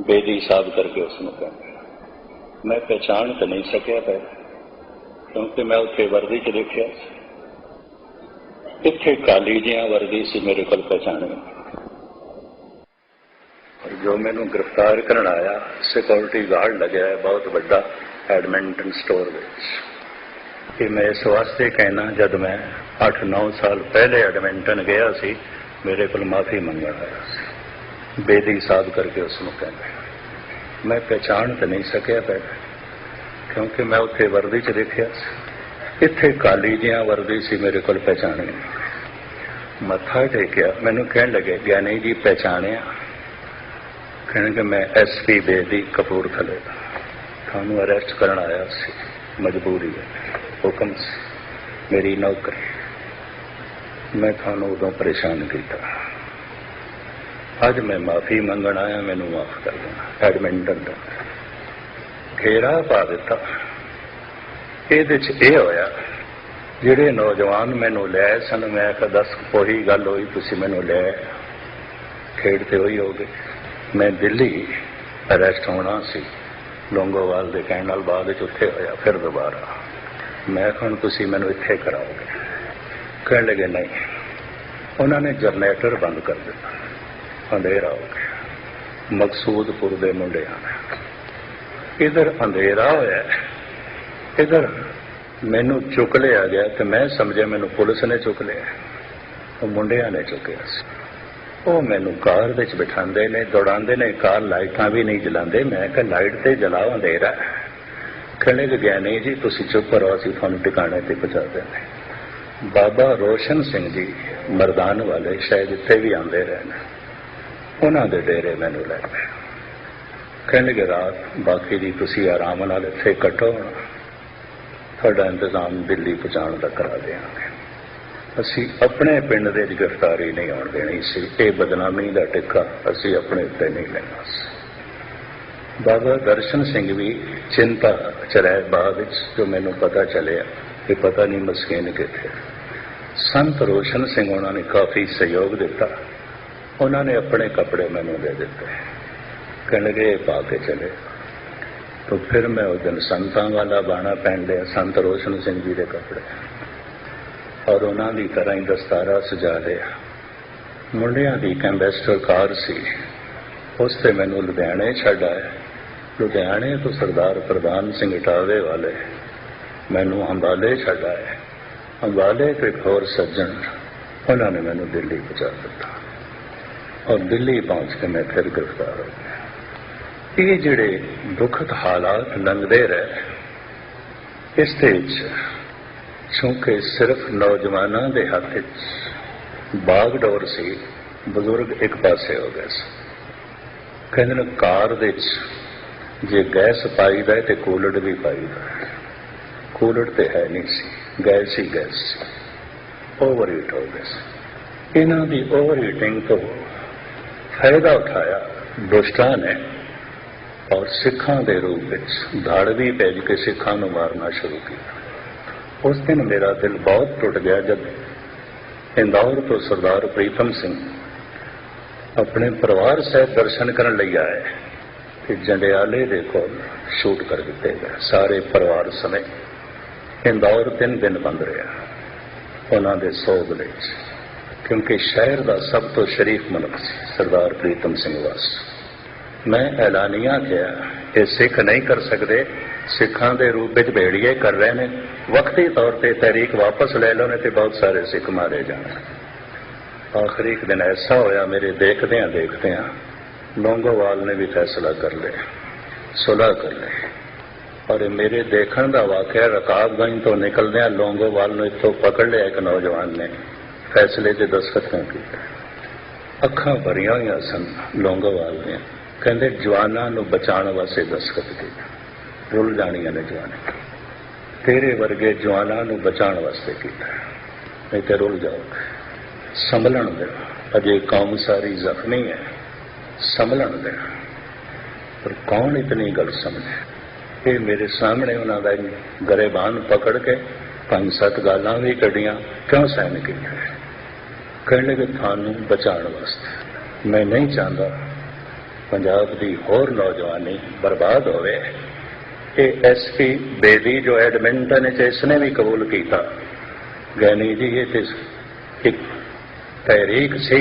ਬੇਦੀ ਸਾਹਿਬ ਕਰਕੇ ਉਸ ਨੂੰ ਕਹਿੰਦੇ ਮੈਂ ਪਛਾਣ ਤਾਂ ਨਹੀਂ ਸਕਿਆ ਪਹਿਲਾਂ ਕਿਉਂਕਿ ਮੈਂ ਉੱਥੇ ਵਰਦੀ 'ਚ ਦੇਖਿਆ ਇੱਥੇ ਕਾਲੀ ਜਿਹਾ ਵਰਦੀ ਸੀ ਮੇਰੇ ਕੋਲ ਪਛਾਣਿਆ ਔਰ ਜੋ ਮੈਨੂੰ ਗ੍ਰਿਫਤਾਰ ਕਰਨ ਆਇਆ ਸਿਕਿਉਰਿਟੀ ਗਾਰਡ ਲੱਗਿਆ ਹੈ ਬਹੁਤ ਵੱਡਾ ਐਡਮਿੰਟਨ ਸਟੋਰ ਵਿੱਚ। ਇਹ ਮੈਂ ਇਸ ਵਾਸਤੇ ਕਹਿਣਾ, ਜਦ ਮੈਂ 8-9 ਸਾਲ ਪਹਿਲੇ ਐਡਮਿੰਟਨ ਗਿਆ ਸੀ, ਮੇਰੇ ਕੋਲ ਮਾਫੀ ਮੰਗਣ ਆਇਆ ਸੀ। ਬੇਦੀ ਸਾਧ ਕਰਕੇ ਉਸ ਨੂੰ ਕਹਿੰਦੇ ਮੈਂ ਪਛਾਣ ਤਾਂ ਨਹੀਂ ਸਕਿਆ ਪਹਿਲਾਂ, ਕਿਉਂਕਿ ਮੈਂ ਉੱਥੇ ਵਰਦੀ 'ਚ ਦੇਖਿਆ ਸੀ। ਇੱਥੇ ਕਾਲੀ ਜੀਆਂ ਵਰਦੀ ਸੀ ਮੇਰੇ ਕੋਲ ਪਛਾਣੀ ਮੱਥਾ ਟੇਕਿਆ, ਮੈਨੂੰ ਕਹਿਣ ਲੱਗੇ, ਗਿਆਨੀ ਜੀ ਪਛਾਣਿਆ ਕਹਿਣਗੇ, ਮੈਂ ਐਸਪੀ ਬੇਦੀ ਕਪੂਰਥਲੇ ਦਾ ਤੁਹਾਨੂੰ ਅਰੈਸਟ ਕਰਨ ਆਇਆ ਸੀ। ਮਜਬੂਰੀ ਹੈ। ਹੁਕਮ ਸੀ। ਮੇਰੀ ਨੌਕਰੀ ਮੈਂ ਤੁਹਾਨੂੰ ਉਦੋਂ ਪਰੇਸ਼ਾਨ ਕੀਤਾ। ਅੱਜ ਮੈਂ ਮਾਫੀ ਮੰਗਣ ਆਇਆ, ਮੈਨੂੰ ਮਾਫ ਕਰ ਦੇਣਾ। ਐਡਮਿੰਟਨ ਦਾ। ਘੇਰਾ ਪਾ ਦਿੱਤਾ। ਇਹਦੇ ਚ ਇਹ ਹੋਇਆ, ਜਿਹੜੇ ਨੌਜਵਾਨ ਮੈਨੂੰ ਲੈ ਸਨ, ਮੈਂ ਕਿਹਾ, ਦੱਸ ਕੋਈ ਗੱਲ ਹੋਈ, ਤੁਸੀਂ ਮੈਨੂੰ ਲੈ ਖੇਡ ਤੇ ਹੋਈ ਹੋਗੇ ਮੈਂ ਦਿੱਲੀ ਅਰੈਸਟ ਹੋਣਾ ਸੀ। ਲੋਂਗੋਵਾਲ ਦੇ ਕਹਿਣ ਨਾਲ ਬਾਅਦ ਵਿੱਚ ਉੱਥੇ ਹੋਇਆ, ਫਿਰ ਦੁਬਾਰਾ। ਮੈਂ ਕਿਹਾ, ਹੁਣ ਤੁਸੀਂ ਮੈਨੂੰ ਇੱਥੇ ਕਰਾਓਗੇ। ਕਹਿਣ ਲੱਗੇ, ਨਹੀਂ। ਉਹਨਾਂ ਨੇ ਜਨਰੇਟਰ ਬੰਦ ਕਰ ਦਿੱਤਾ। ਅੰਧੇਰਾ ਹੋ ਗਿਆ। ਮਕਸੂਦਪੁਰ ਦੇ ਮੁੰਡਿਆਂ ਆਏ ਇਧਰ ਅੰਧੇਰਾ ਹੋਇਆ ਇਧਰ ਮੈਨੂੰ ਚੁੱਕ ਲਿਆ ਗਿਆ ਤੇ ਮੈਂ ਸਮਝਿਆ ਮੈਨੂੰ ਪੁਲਿਸ ਨੇ ਚੁੱਕ ਲਿਆ ਉਹ ਮੁੰਡਿਆਂ ਨੇ ਚੁੱਕਿਆ ਸੀ। ਉਹ ਮੈਨੂੰ ਕਾਰ ਵਿੱਚ ਬਿਠਾਉਂਦੇ ਨੇ, ਦੌੜਾਉਂਦੇ ਨੇ, ਕਾਰ ਲਾਈਟਾਂ ਵੀ ਨਹੀਂ ਜਲਾਉਂਦੇ। ਮੈਂ ਕਿਹਾ, ਲਾਈਟ ਤੇ ਜਲਾਓ, ਅੰਧੇਰਾ ਕਹਿੰਦੇ ਕਿ ਗਿਆ ਨਹੀਂ ਜੀ, ਤੁਸੀਂ ਚੁੱਪ ਰਹੋ, ਅਸੀਂ ਤੁਹਾਨੂੰ ਟਿਕਾਣੇ ਤੇ ਪਹੁੰਚਾ ਦਿੰਦੇ ਬਾਬਾ ਰੋਸ਼ਨ ਸਿੰਘ ਜੀ ਮਰਦਾਨ ਵਾਲੇ ਸ਼ਾਇਦ ਇੱਥੇ ਵੀ ਆਉਂਦੇ ਰਹੇ ਨੇ ਉਹਨਾਂ ਦੇ ਡੇਰੇ ਮੈਨੂੰ ਲੈ ਗਏ। ਕਹਿੰਦੇ ਕਿ ਰਾਤ ਬਾਕੀ ਦੀ ਤੁਸੀਂ ਆਰਾਮ ਨਾਲ ਇੱਥੇ ਕੱਟੋ ਤੁਹਾਡਾ ਇੰਤਜ਼ਾਮ ਦਿੱਲੀ ਪਹੁੰਚਾਉਣ ਦਾ ਕਰਾ ਦੇਵਾਂਗੇ ਅਸੀਂ ਆਪਣੇ ਪਿੰਡ ਦੇ ਗ੍ਰਿਫਤਾਰੀ ਨਹੀਂ ਆਉਣ ਦੇਣੀ ਸੀ। ਇਹ ਬਦਨਾਮੀ ਦਾ ਟਿੱਕਾ ਅਸੀਂ ਆਪਣੇ ਉੱਤੇ ਨਹੀਂ ਲੈਣਾ ਸੀ। ਬਾਬਾ ਦਰਸ਼ਨ ਸਿੰਘ ਵੀ ਚਿੰਤਾ ਚ ਰਹੇ ਬਾਅਦ ਵਿੱਚ ਜੋ ਮੈਨੂੰ ਪਤਾ ਚੱਲਿਆ ਕਿ ਪਤਾ ਨਹੀਂ ਮਸਕੀਨ ਕਿੱਥੇ। ਸੰਤ ਰੋਸ਼ਨ ਸਿੰਘ ਉਹਨਾਂ ਨੇ ਕਾਫੀ ਸਹਿਯੋਗ ਦਿੱਤਾ। ਉਹਨਾਂ ਨੇ ਆਪਣੇ ਕੱਪੜੇ ਮੈਨੂੰ ਦੇ ਦਿੱਤੇ। ਕਹਿਣ ਲਗੇ ਪਾ ਕੇ ਚਲੇ। ਤਾਂ ਫਿਰ ਮੈਂ ਉਹ ਦਿਨ ਸੰਤਾਂ ਵਾਲਾ ਬਾਣਾ ਪਹਿਨ ਲਿਆ, ਸੰਤ ਰੋਸ਼ਨ ਸਿੰਘ ਜੀ ਦੇ ਕੱਪੜੇ। ਔਰ ਉਹਨਾਂ ਦੀ ਤਰ੍ਹਾਂ ਹੀ ਦਸਤਾਰਾ ਸਜਾ ਲਿਆ। ਮੁੰਡਿਆਂ ਦੀ ਕੰਬੈਸਟਰ ਕਾਰ ਸੀ। ਉਸ ਤੇ ਮੈਨੂੰ ਲੁਧਿਆਣੇ ਛੱਡ ਆਇਆ। ਲੁਧਿਆਣੇ ਤੋਂ ਸਰਦਾਰ ਪ੍ਰਧਾਨ ਸਿੰਘ ਟਾਵੇ ਵਾਲੇ ਮੈਨੂੰ ਅੰਬਾਲੇ ਛੱਡ ਆਏ ਅੰਬਾਲੇ ਤੇ ਇੱਕ ਹੋਰ ਸੱਜਣ, ਉਹਨਾਂ ਨੇ ਮੈਨੂੰ ਦਿੱਲੀ ਪਹੁੰਚਾ ਦਿੱਤਾ। ਔਰ ਦਿੱਲੀ ਪਹੁੰਚ ਕੇ ਮੈਂ ਫਿਰ ਗ੍ਰਿਫਤਾਰ ਹੋ ਗਿਆ। ਇਹ ਜਿਹੜੇ ਦੁਖਦ ਹਾਲਾਤ ਲੰਘਦੇ ਰਹੇ, ਇਸ ਤੇ ਕਿਉਂਕਿ ਸਿਰਫ ਨੌਜਵਾਨਾਂ ਦੇ ਹੱਥ ਵਿੱਚ ਬਾਗਡੋਰ ਸੀ, ਬਜ਼ੁਰਗ ਇੱਕ ਪਾਸੇ ਹੋ ਗਏ ਸੀ। ਕਹਿੰਦੇ ਨੇ ਕਾਰ ਦੇ ਵਿੱਚ ਜੇ ਗੈਸ ਪਾਈ ਦਾ ਤੇ ਕੂਲਰ ਵੀ ਪਾਈ ਦਾ ਕੂਲਰ ਤੇ ਹੈ ਨਹੀਂ ਸੀ, ਗੈਸ ਹੀ ਗੈਸ ਸੀ। ਓਵਰ ਹੀਟ ਹੋ ਗਏ ਸੀ। ਇਹਨਾਂ ਦੀ ਓਵਰ ਹੀਟਿੰਗ ਤੋਂ ਫਾਇਦਾ ਉਠਾਇਆ ਦੁਸ਼ਟਾਂ ਨੇ ਔਰ ਸਿੱਖਾਂ ਦੇ ਰੂਪ ਵਿੱਚ ਧੜ ਭੇਜ ਕੇ ਸਿੱਖਾਂ ਨੂੰ ਮਾਰਨਾ ਸ਼ੁਰੂ ਕੀਤਾ। ਉਸ ਦਿਨ ਮੇਰਾ ਦਿਲ ਬਹੁਤ ਟੁੱਟ ਗਿਆ ਜਦ ਇੰਦੌਰ ਤੋਂ ਸਰਦਾਰ ਪ੍ਰੀਤਮ ਸਿੰਘ ਆਪਣੇ ਪਰਿਵਾਰ ਸਹਿਤ ਦਰਸ਼ਨ ਕਰਨ ਲਈ ਆਏ ਤੇ ਜੰਡਿਆਲੇ ਦੇ ਕੋਲ ਸ਼ੂਟ ਕਰ ਦਿੱਤੇ ਗਏ। ਸਾਰੇ ਪਰਿਵਾਰ ਸਮੇਤ ਇੰਦੌਰ ਤਿੰਨ ਦਿਨ ਬੰਦ ਰਿਹਾ। ਉਹਨਾਂ ਦੇ ਸੋਗ ਵਿੱਚ ਕਿਉਂਕਿ ਸ਼ਹਿਰ ਦਾ ਸਭ ਤੋਂ ਸ਼ਰੀਫ ਮਨੁੱਖ ਸੀ ਸਰਦਾਰ ਪ੍ਰੀਤਮ ਸਿੰਘ ਵਾਸ ਮੈਂ ਐਲਾਨੀਆਂ ਕਿਹਾ ਇਹ ਸਿੱਖ ਨਹੀਂ ਕਰ ਸਕਦੇ ਸਿੱਖਾਂ ਦੇ ਰੂਪ ਵਿੱਚ ਭੇੜੀਏ ਕਰ ਰਹੇ ਨੇ ਵਕਤੀ ਤੌਰ ਤੇ ਤਹਿਰੀਕ ਵਾਪਸ ਲੈ ਲਓ ਨੇ ਤੇ ਬਹੁਤ ਸਾਰੇ ਸਿੱਖ ਮਾਰੇ ਜਾਣ ਆਖਰੀ ਇੱਕ ਦਿਨ ਐਸਾ ਹੋਇਆ ਮੇਰੇ ਦੇਖਦਿਆਂ ਦੇਖਦਿਆਂ ਲੋਂਗੋਵਾਲ ਨੇ ਵੀ ਫੈਸਲਾ ਕਰ ਲਿਆ ਸੁਲ੍ਹਾ ਕਰ ਲਈ ਔਰ ਇਹ ਮੇਰੇ ਦੇਖਣ ਦਾ ਵਾਕਿਆ ਰਕਾਬਗੰਜ ਤੋਂ ਨਿਕਲਦਿਆਂ ਲੋਂਗੋਵਾਲ ਨੂੰ ਇੱਥੋਂ ਪਕੜ ਲਿਆ ਇੱਕ ਨੌਜਵਾਨ ਨੇ ਫੈਸਲੇ ਤੇ ਦਸਤਖਤ ਕਿਉਂ ਕੀਤਾ ਅੱਖਾਂ ਭਰੀਆਂ ਹੋਈਆਂ ਸਨ, ਲੋਂਗੋਵਾਲ ਨੇ। ਕਹਿੰਦੇ, ਜਵਾਨਾਂ ਨੂੰ ਬਚਾਉਣ ਵਾਸਤੇ ਦਸਤਖਤ ਕੀਤਾ ਰੁੱਲ ਜਾਣੀਆਂ ਨੇ ਜਵਾਨਾਂ ਤੇਰੇ ਵਰਗੇ ਜਵਾਨਾਂ ਨੂੰ ਬਚਾਉਣ ਵਾਸਤੇ ਕੀਤਾ। ਨਹੀਂ ਤੇ ਰੁੱਲ ਜਾਓ। ਸੰਭਲਣ ਦੇ। ਅਜੇ ਕੌਮ ਸਾਰੀ ਜ਼ਖਮੀ ਹੈ। ਸੰਭਲਣ ਦੇ। ਪਰ ਕੌਣ ਇਤਨੀ ਗੱਲ ਸਮਝੇ? ਇਹ ਮੇਰੇ ਸਾਹਮਣੇ ਉਹਨਾਂ ਦਾ ਗਰੇਬਾਨ ਪਕੜ ਕੇ ਪੰਜ ਸੱਤ ਗੱਲਾਂ ਵੀ ਕੱਢੀਆਂ। ਕਿਉਂ ਸਹਿਨ ਕੀਤੀਆਂ? ਕਹਿਣ ਲੱਗੇ ਤੁਹਾਨੂੰ ਬਚਾਉਣ ਵਾਸਤੇ ਮੈਂ ਨਹੀਂ ਚਾਹੁੰਦਾ ਪੰਜਾਬ ਦੀ ਹੋਰ ਨੌਜਵਾਨੀ ਬਰਬਾਦ ਹੋਵੇ ਇਹ ਐਸਪੀ ਬੇਦੀ ਜੋ ਐਡਮਿੰਟਨ ਵਿੱਚ ਇਸਨੇ ਵੀ ਕਬੂਲ ਕੀਤਾ ਗੈਨੀ ਜੀ ਇਹ ਤੇ ਇੱਕ ਤਹਿਰੀਕ ਸੀ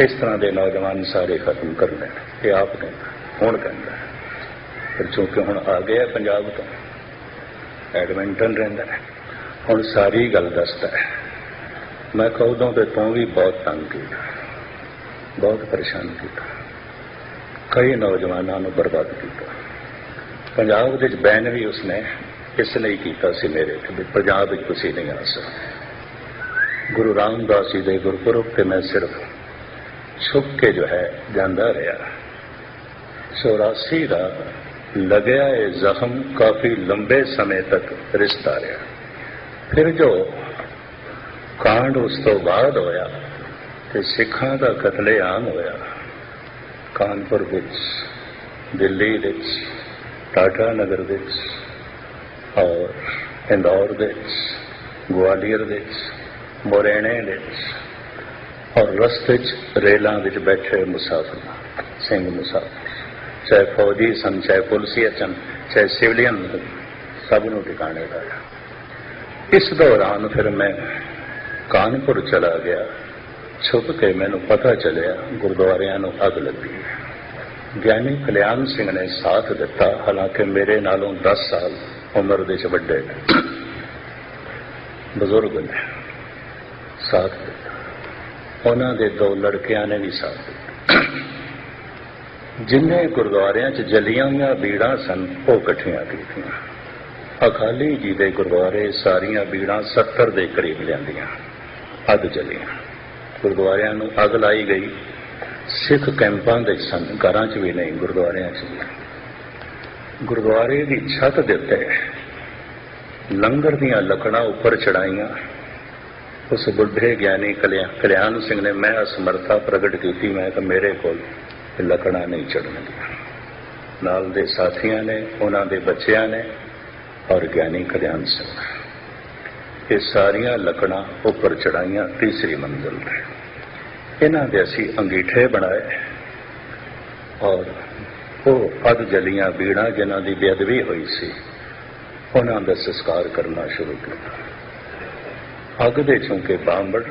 ਇਸ ਤਰ੍ਹਾਂ ਦੇ ਨੌਜਵਾਨ ਸਾਰੇ ਖਤਮ ਕਰ ਲੈਣ ਇਹ ਆਪ ਕਹਿੰਦਾ ਹੁਣ ਕਹਿੰਦਾ ਪਰ ਚੁੱਕੇ ਹੁਣ ਆ ਗਿਆ ਪੰਜਾਬ ਤੋਂ ਐਡਮਿੰਟਨ ਰਹਿੰਦਾ ਹੁਣ ਸਾਰੀ ਗੱਲ ਦੱਸਦਾ ਹੈ ਮੈਂ ਕਹੂੰ ਤੇ ਤੂੰ ਵੀ ਬਹੁਤ ਤੰਗ ਕੀਤਾ। ਬਹੁਤ ਪਰੇਸ਼ਾਨ ਕੀਤਾ। ਕਈ ਨੌਜਵਾਨਾਂ ਨੂੰ ਬਰਬਾਦ ਕੀਤਾ। ਪੰਜਾਬ ਦੇ ਵਿੱਚ ਬੈਨ ਵੀ ਉਸਨੇ ਇਸ ਲਈ ਕੀਤਾ ਸੀ ਮੇਰੇ ਤੇ ਵੀ ਪੰਜਾਬ ਵਿੱਚ ਤੁਸੀਂ ਨਹੀਂ ਆ ਸਕਦੇ। ਗੁਰੂ ਰਾਮਦਾਸ ਜੀ ਦੇ ਗੁਰਪੁਰਬ ਤੇ ਮੈਂ ਸਿਰਫ ਛੁਪ ਕੇ ਜੋ ਹੈ ਜਾਂਦਾ ਰਿਹਾ। 84 ਦਾ ਲਗਿਆ ਇਹ ਜ਼ਖਮ ਕਾਫੀ ਲੰਬੇ ਸਮੇਂ ਤੱਕ ਰਿਸ਼ਤਾ ਰਿਹਾ। ਫਿਰ ਜੋ ਕਾਂਡ ਉਸ ਤੋਂ ਬਾਅਦ ਹੋਇਆ ਤੇ ਸਿੱਖਾਂ ਦਾ ਕਤਲੇਆਮ ਹੋਇਆ। ਕਾਨਪੁਰ ਵਿੱਚ, ਦਿੱਲੀ ਵਿੱਚ, ਟਾਟਾ ਨਗਰ ਵਿੱਚ ਔਰ ਇੰਦੌਰ ਵਿੱਚ, ਗਵਾਲੀਅਰ ਵਿੱਚ ਮੋਰੇਣੇ ਵਿੱਚ ਔਰ ਰਸਤੇ 'ਚ ਰੇਲਾਂ ਵਿੱਚ ਬੈਠੇ ਮੁਸਾਫਰ, ਸਿੰਘ ਮੁਸਾਫਰ। ਚਾਹੇ ਫੌਜੀ ਸਨ, ਚਾਹੇ ਪੁਲਿਸੀਆ ਸਨ ਚਾਹੇ ਸਿਵਲੀਅਨ, ਸਭ ਨੂੰ ਟਿਕਾਣੇ ਲਾਇਆ। ਇਸ ਦੌਰਾਨ ਫਿਰ ਮੈਂ ਕਾਨਪੁਰ ਚਲਾ ਗਿਆ। ਛੁਪ ਕੇ ਮੈਨੂੰ ਪਤਾ ਚੱਲਿਆ, ਗੁਰਦੁਆਰਿਆਂ ਨੂੰ ਅੱਗ ਲੱਗੀ। ਗਿਆਨੀ ਕਲਿਆਣ ਸਿੰਘ ਨੇ ਸਾਥ ਦਿੱਤਾ, ਹਾਲਾਂਕਿ ਮੇਰੇ ਨਾਲੋਂ 10 ਸਾਲ ਉਮਰ ਦੇ ਚ ਵੱਡੇ ਨੇ। ਬਜ਼ੁਰਗ ਨੇ ਸਾਥ ਦਿੱਤਾ। ਉਹਨਾਂ ਦੇ ਦੋ ਲੜਕਿਆਂ ਨੇ ਵੀ ਸਾਥ ਦਿੱਤਾ। ਜਿੰਨੇ ਗੁਰਦੁਆਰਿਆਂ 'ਚ ਜਲੀਆਂ ਹੋਈਆਂ ਬੀੜਾਂ ਸਨ, ਉਹ ਇਕੱਠੀਆਂ ਕੀਤੀਆਂ। ਅਕਾਲੀ ਜੀ ਦੇ ਗੁਰਦੁਆਰੇ ਸਾਰੀਆਂ ਬੀੜਾਂ 70 ਦੇ ਕਰੀਬ ਲਿਆਂਦੀਆਂ। ਅੱਗ ਜਲੀਆਂ ਗੁਰਦੁਆਰਿਆਂ ਨੂੰ ਅੱਗ ਲਾਈ ਗਈ। ਸਿੱਖ ਕੈਂਪਾਂ ਦੇ ਸਨ ਘਰਾਂ 'ਚ ਵੀ ਨਹੀਂ, ਗੁਰਦੁਆਰਿਆਂ 'ਚ ਵੀ ਗੁਰਦੁਆਰੇ ਦੀ ਛੱਤ ਦੇ ਉੱਤੇ ਲੰਗਰ ਦੀਆਂ ਲੱਕੜਾਂ ਉੱਪਰ ਚੜਾਈਆਂ। ਉਸ ਬੁੱਢੇ ਗਿਆਨੀ ਕਲਿਆਣ ਸਿੰਘ ਨੇ ਮੈਂ ਅਸਮਰਥਾ ਪ੍ਰਗਟ ਕੀਤੀ। ਮੈਂ ਕਿ ਮੇਰੇ ਕੋਲ ਲੱਕੜਾਂ ਨਹੀਂ ਚੜਨਗੀਆਂ ਨਾਲ ਦੇ ਸਾਥੀਆਂ ਨੇ, ਉਹਨਾਂ ਦੇ ਬੱਚਿਆਂ ਨੇ ਔਰ ਗਿਆਨੀ ਕਲਿਆਣ ਸਿੰਘ ਇਹ ਸਾਰੀਆਂ ਲੱਕੜਾਂ ਉੱਪਰ ਚੜਾਈਆਂ ਤੀਸਰੀ ਮੰਜ਼ਲ ਤੇ। ਇਹਨਾਂ ਦੇ ਅਸੀਂ ਅੰਗੀਠੇ ਬਣਾਏ ਔਰ ਉਹ ਅਧ ਜਲੀਆਂ ਬੀੜਾਂ ਜਿਨ੍ਹਾਂ ਦੀ ਬੇਅਦਬੀ ਹੋਈ ਸੀ, ਉਹਨਾਂ ਦਾ ਸੰਸਕਾਰ ਕਰਨਾ ਸ਼ੁਰੂ ਕੀਤਾ। ਅੱਗ ਦੇ ਚੁੰਕੇ ਬਾਂਬੜ,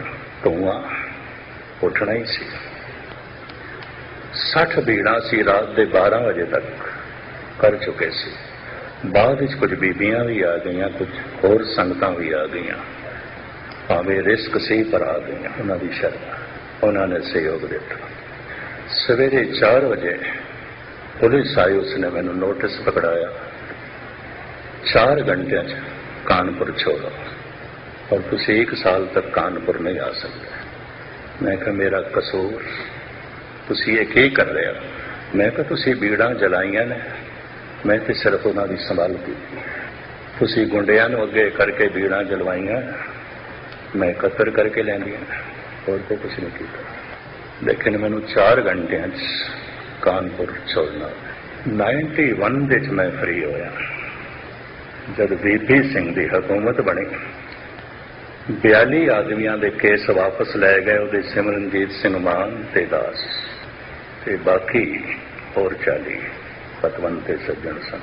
ਧੂਆਂ ਉੱਠਣਾ ਹੀ ਸੀ। 60 ਬੀੜਾਂ ਸੀ ਰਾਤ ਦੇ 12 ਵਜੇ ਤੱਕ ਕਰ ਚੁੱਕੇ ਸੀ। ਬਾਅਦ ਵਿੱਚ ਕੁਝ ਬੀਬੀਆਂ ਵੀ ਆ ਗਈਆਂ, ਕੁਝ ਹੋਰ ਸੰਗਤਾਂ ਵੀ ਆ ਗਈਆਂ। ਭਾਵੇਂ ਰਿਸਕ ਸੀ, ਪਰ ਆ ਗਈਆਂ ਉਹਨਾਂ ਦੀ ਸ਼ਰਧਾ। ਉਹਨਾਂ ਨੇ ਸਹਿਯੋਗ ਦਿੱਤਾ। ਸਵੇਰੇ 4 ਵਜੇ ਪੁਲਿਸ ਆਈ ਉਸਨੇ ਮੈਨੂੰ ਨੋਟਿਸ ਪਕੜਾਇਆ। 4 ਘੰਟਿਆਂ 'ਚ ਕਾਨਪੁਰ ਛੋੜੋ। ਔਰ ਤੁਸੀਂ 1 ਸਾਲ ਤੱਕ ਕਾਨਪੁਰ ਨਹੀਂ ਆ ਸਕਦੇ। ਮੈਂ ਕਿਹਾ, ਮੇਰਾ ਕਸੂਰ, ਤੁਸੀਂ ਇਹ ਕੀ ਕਰ ਰਹੇ ਹੋ? ਮੈਂ ਕਿਹਾ, ਤੁਸੀਂ ਬੀੜਾਂ ਜਲਾਈਆਂ ਨੇ। ਮੈਂ ਤੇ ਸਿਰਫ ਉਹਨਾਂ ਦੀ ਸੰਭਾਲ ਕੀਤੀ। ਤੁਸੀਂ ਗੁੰਡਿਆਂ ਨੂੰ ਅੱਗੇ ਕਰਕੇ ਬੀੜਾਂ ਜਲਵਾਈਆਂ, ਮੈਂ ਕਤਰ ਕਰਕੇ ਲੈਂਦੀਆਂ, ਹੋਰ ਤੇ ਕੁਝ ਨਹੀਂ ਕੀਤਾ। ਲੇਕਿਨ ਮੈਨੂੰ 4 ਘੰਟਿਆਂ 'ਚ ਕਾਨਪੁਰ ਛੋੜਨਾ 91 ਵਿੱਚ ਮੈਂ ਫ੍ਰੀ ਹੋਇਆ। ਜਦ ਵੀਪੀ ਸਿੰਘ ਦੀ ਹਕੂਮਤ ਬਣੀ 42 ਆਦਮੀਆਂ ਦੇ ਕੇਸ ਵਾਪਸ ਲੈ ਗਏ ਉਹਦੇ ਸਿਮਰਨਜੀਤ ਸਿੰਘ ਮਾਨ ਤੇ ਦਾਸ ਤੇ ਬਾਕੀ ਹੋਰ 40 ਪਤਵੰਤ ਤੇ ਸੱਜਣ ਸਨ।